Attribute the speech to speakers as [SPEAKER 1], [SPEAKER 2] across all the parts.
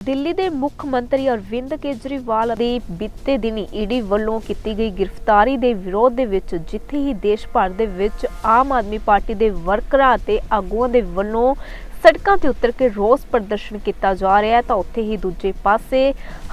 [SPEAKER 1] ਦਿੱਲੀ ਦੇ ਮੁੱਖ ਮੰਤਰੀ ਅਰਵਿੰਦ ਕੇਜਰੀਵਾਲ ਦੀ ਬੀਤੇ ਦਿਨੀ ਈਡੀ ਵੱਲੋਂ ਕੀਤੀ ਗਈ ਗ੍ਰਿਫਤਾਰੀ ਦੇ ਵਿਰੋਧ ਦੇ ਵਿੱਚ ਜਿੱਥੇ ਹੀ ਦੇਸ਼ ਭਰ ਦੇ ਵਿੱਚ ਆਮ ਆਦਮੀ ਪਾਰਟੀ ਦੇ ਵਰਕਰਾਂ ਅਤੇ ਆਗੂਆਂ ਦੇ ਵੱਲੋਂ ਸੜਕਾਂ ਤੇ ਉਤਰ ਕੇ ਰੋਸ ਪ੍ਰਦਰਸ਼ਨ ਕੀਤਾ ਜਾ ਰਿਹਾ ਹੈ ਤਾਂ ਉੱਥੇ ਹੀ ਦੂਜੇ ਪਾਸੇ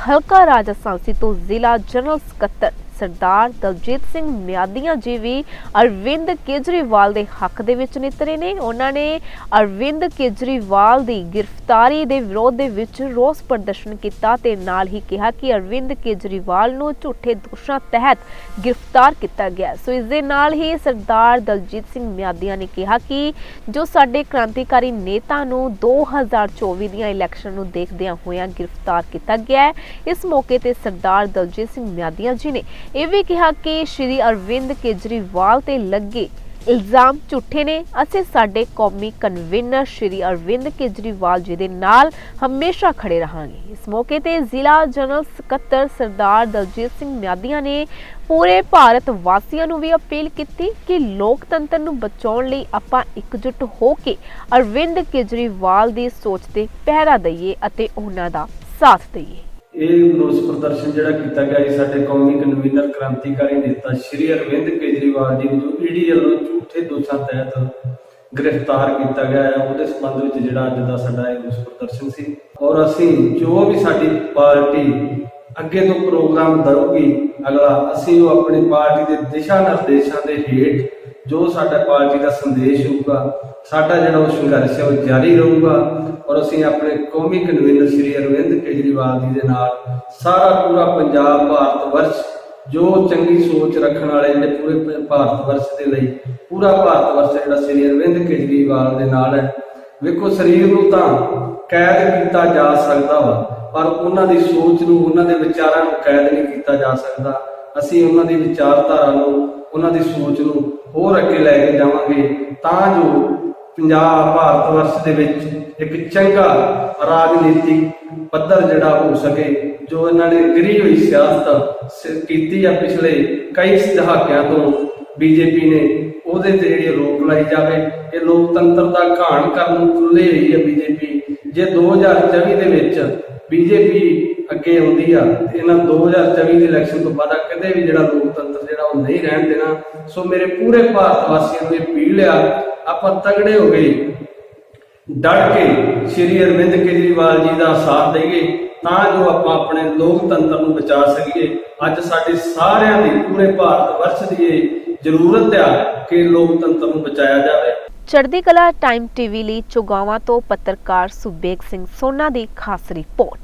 [SPEAKER 1] ਹਲਕਾ ਰਾਜਾ ਸਾਂਸੀ ਤੋਂ ਜ਼ਿਲ੍ਹਾ ਜਨਰਲ ਸਕੱਤਰ ਸਰਦਾਰ ਦਲਜੀਤ ਸਿੰਘ ਮਿਆਦੀਆਂ ਜੀ ਵੀ ਅਰਵਿੰਦ ਕੇਜਰੀਵਾਲ ਦੇ ਹੱਕ ਦੇ ਵਿੱਚ ਨਿਤਰੇ ਨੇ। ਉਹਨਾਂ ਨੇ ਅਰਵਿੰਦ ਕੇਜਰੀਵਾਲ ਦੀ ਗ੍ਰਿਫਤਾਰੀ ਦੇ ਵਿਰੋਧ ਦੇ ਵਿੱਚ ਰੋਸ ਪ੍ਰਦਰਸ਼ਨ ਕੀਤਾ ਤੇ ਨਾਲ ਹੀ ਕਿਹਾ ਕਿ ਅਰਵਿੰਦ ਕੇਜਰੀਵਾਲ ਨੂੰ ਝੂਠੇ ਦੋਸ਼ਾਂ ਤਹਿਤ ਗ੍ਰਿਫਤਾਰ ਕੀਤਾ ਗਿਆ। ਸੋ ਇਸ ਦੇ ਨਾਲ ਹੀ ਸਰਦਾਰ ਦਲਜੀਤ ਸਿੰਘ ਮਿਆਦੀਆਂ ਨੇ ਕਿਹਾ ਕਿ ਜੋ ਸਾਡੇ ਕ੍ਰਾਂਤੀਕਾਰੀ ਨੇਤਾ ਨੂੰ 2024 ਦੀਆਂ ਇਲੈਕਸ਼ਨ ਨੂੰ ਦੇਖਦਿਆਂ ਹੋਇਆਂ ਗ੍ਰਿਫਤਾਰ ਕੀਤਾ ਗਿਆ ਇਸ ਮੌਕੇ ਤੇ ਸਰਦਾਰ ਦਲਜੀਤ ਸਿੰਘ ਮਿਆਦੀਆਂ ਜੀ ਨੇ ਇਹ ਵੀ ਕਿਹਾ ਕਿ ਸ਼੍ਰੀ ਅਰਵਿੰਦ ਕੇਜਰੀਵਾਲ ਤੇ ਲੱਗੇ ਇਲਜ਼ਾਮ ਝੂਠੇ ਨੇ। ਅਸੀਂ ਸਾਡੇ ਕੌਮੀ ਕਨਵੀਨਰ ਸ਼੍ਰੀ ਅਰਵਿੰਦ ਕੇਜਰੀਵਾਲ ਜੀ ਦੇ ਨਾਲ ਹਮੇਸ਼ਾ ਖੜੇ ਰਹਾਂਗੇ। ਇਸ ਮੌਕੇ ਤੇ ਜ਼ਿਲ੍ਹਾ ਜਨਰਲ ਸਕੱਤਰ ਸਰਦਾਰ ਦਲਜੀਤ ਸਿੰਘ ਮਿਆਦੀਆਂ ਨੇ ਪੂਰੇ ਭਾਰਤ ਵਾਸੀਆਂ ਨੂੰ ਵੀ ਅਪੀਲ ਕੀਤੀ ਕਿ ਲੋਕਤੰਤਰ ਨੂੰ ਬਚਾਉਣ ਲਈ ਆਪਾਂ ਇਕਜੁੱਟ ਹੋ ਕੇ ਅਰਵਿੰਦ ਕੇਜਰੀਵਾਲ ਦੀ ਸੋਚ ਤੇ ਪਹਿਰਾ ਦਈਏ ਅਤੇ ਉਹਨਾਂ ਦਾ ਸਾਥ ਦਈਏ।
[SPEAKER 2] ਇਹ ਰੋਸ ਪ੍ਰਦਰਸ਼ਨ ਜਿਹੜਾ ਕੀਤਾ ਗਿਆ ਸੀ, ਸਾਡੇ ਕੌਮੀ ਕਨਵੀਨਰ ਕ੍ਰਾਂਤੀਕਾਰੀ ਨੇਤਾ ਸ਼੍ਰੀ ਅਰਵਿੰਦ ਕੇਜਰੀਵਾਲ ਜੀ ਨੂੰ ਈਡੀ ਵੱਲੋਂ ਝੂਠੇ ਦੋਸ਼ਾਂ ਤਹਿਤ ਗ੍ਰਿਫਤਾਰ ਕੀਤਾ ਗਿਆ ਹੈ, ਉਹਦੇ ਸੰਬੰਧ ਵਿੱਚ ਜਿਹੜਾ ਅੱਜ ਦਾ ਸਾਡਾ ਇਹ ਰੋਸ ਪ੍ਰਦਰਸ਼ਨ ਸੀ। ਔਰ ਅਸੀਂ ਜੋ ਵੀ ਸਾਡੀ ਪਾਰਟੀ ਅੱਗੇ ਤੋਂ ਪ੍ਰੋਗਰਾਮ ਦਰੂਗੀ ਅਗਲਾ ਅਸੀਂ ਉਹ ਆਪਣੀ ਪਾਰਟੀ ਦੇ ਦਿਸ਼ਾ ਨਿਰਦੇਸ਼ਾਂ ਦੇ ਹੇਠ ਜੋ ਸਾਡਾ ਪਾਰਟੀ ਦਾ ਸੰਦੇਸ਼ ਹੋਊਗਾ ਸਾਡਾ ਜਿਹੜਾ ਉਹ ਸੰਘਰਸ਼ ਹੈ ਉਹ ਜਾਰੀ ਰਹੂਗਾ ਔਰ ਅਸੀਂ ਆਪਣੇ ਕੌਮੀ ਕਨਵੀਨਰ ਸ਼੍ਰੀ ਅਰਵਿੰਦ ਕੇਜਰੀਵਾਲ ਜੀ ਦੇ ਨਾਲ ਸਾਰਾ ਪੂਰਾ ਪੰਜਾਬ ਭਾਰਤ ਵਰਸ਼, ਜੋ ਚੰਗੀ ਸੋਚ ਰੱਖਣ ਵਾਲੇ ਜਿਹੜੇ ਪੂਰੇ ਭਾਰਤ ਵਰਸ਼ ਦੇ ਲਈ, ਪੂਰਾ ਭਾਰਤ ਵਰਸ਼ ਜਿਹੜਾ ਸ਼੍ਰੀ ਅਰਵਿੰਦ ਕੇਜਰੀਵਾਲ ਦੇ ਨਾਲ ਹੈ। ਵੇਖੋ, ਸਰੀਰ ਨੂੰ ਤਾਂ ਕੈਦ ਕੀਤਾ ਜਾ ਸਕਦਾ ਵਾ, ਪਰ ਉਹਨਾਂ ਦੀ ਸੋਚ ਨੂੰ, ਉਹਨਾਂ ਦੇ ਵਿਚਾਰਾਂ ਨੂੰ ਕੈਦ ਨਹੀਂ ਕੀਤਾ ਜਾ ਸਕਦਾ। ਅਸੀਂ ਉਹਨਾਂ ਦੀ ਵਿਚਾਰਧਾਰਾ ਨੂੰ, ਉਹਨਾਂ ਦੀ ਸੋਚ ਨੂੰ ਹੋਰ ਅੱਗੇ ਲੈ ਕੇ ਜਾਵਾਂਗੇ, ਤਾਂ ਜੋ ਪੰਜਾਬ, ਭਾਰਤ ਵਰਸ਼ ਦੇ ਵਿੱਚ ਇੱਕ ਚੰਗਾ ਰਾਜਨੀਤਿਕ ਪੱਧਰ ਜਿਹੜਾ ਹੋ ਸਕੇ, ਜੋ ਇਹਨਾਂ ਨੇ ਗਿਰੀ ਹੋਈ ਸਿਆਸਤ ਕੀਤੀ ਆ ਪਿਛਲੇ ਕਈ ਦਹਾਕਿਆਂ ਤੋਂ, ਬੀਜੇਪੀ ਨੇ ਉਹਦੇ ਤੇ ਜਿਹੜੀ ਰੋਕ ਲਾਈ ਜਾਵੇ, ਇਹ ਲੋਕਤੰਤਰ ਦਾ ਘਾਣ ਕਰਨ ਨੂੰ ਤੁੱਲੇ ਹੋਈ ਹੈ ਬੀਜੇਪੀ। ਜੇ 2024 ਦੇ ਵਿੱਚ ਬੀਜੇਪੀ ਅੱਗੇ ਆਉਂਦੀ ਆ, ਤੇ ਇਹਨਾਂ 2024 ਦੇ ਇਲੈਕਸ਼ਨ ਤੋਂ ਬਾਅਦ ਕਦੇ ਵੀ ਜਿਹੜਾ ਲੋਕਤੰਤਰ ਜਿਹੜਾ ਉਹ ਨਹੀਂ ਰਹਿਣ ਦੇਣਾ। ਸੋ ਮੇਰੇ ਪੂਰੇ ਭਾਰਤ ਵਾਸੀਆਂ ਨੂੰ ਇਹ ਅਪੀਲ ਆ ਆਪਾਂ ਤਗੜੇ ਹੋ ਗਏ। ਡਟ ਕੇ ਸ਼੍ਰੀ ਅਰਵਿੰਦ ਕੇਜਰੀਵਾਲ ਜੀ ਦਾ ਸਾਥ ਦੇਈਏ, ਤਾਂ ਜੋ ਆਪਾਂ ਆਪਣੇ ਲੋਕਤੰਤਰ ਨੂੰ ਬਚਾ ਸਕੀਏ। ਅੱਜ ਸਾਡੇ ਸਾਰਿਆਂ ਦੀ ਪੂਰੇ ਭਾਰਤ ਵਰਸ਼ ਦੀ ਇਹ ਜ਼ਰੂਰਤ ਆ ਕਿ ਲੋਕਤੰਤਰ ਨੂੰ ਬਚਾਇਆ ਜਾਵੇ।
[SPEAKER 1] ਚੜ੍ਹਦੀ ਕਲਾ ਟਾਈਮ ਟੀਵੀ ਲਈ ਚੁਗਾਵਾਂ ਤੋਂ ਪੱਤਰਕਾਰ ਸੁਬੇਗ ਸਿੰਘ ਸੋਨਾ ਦੀ ਖਾਸ ਰਿਪੋਰਟ।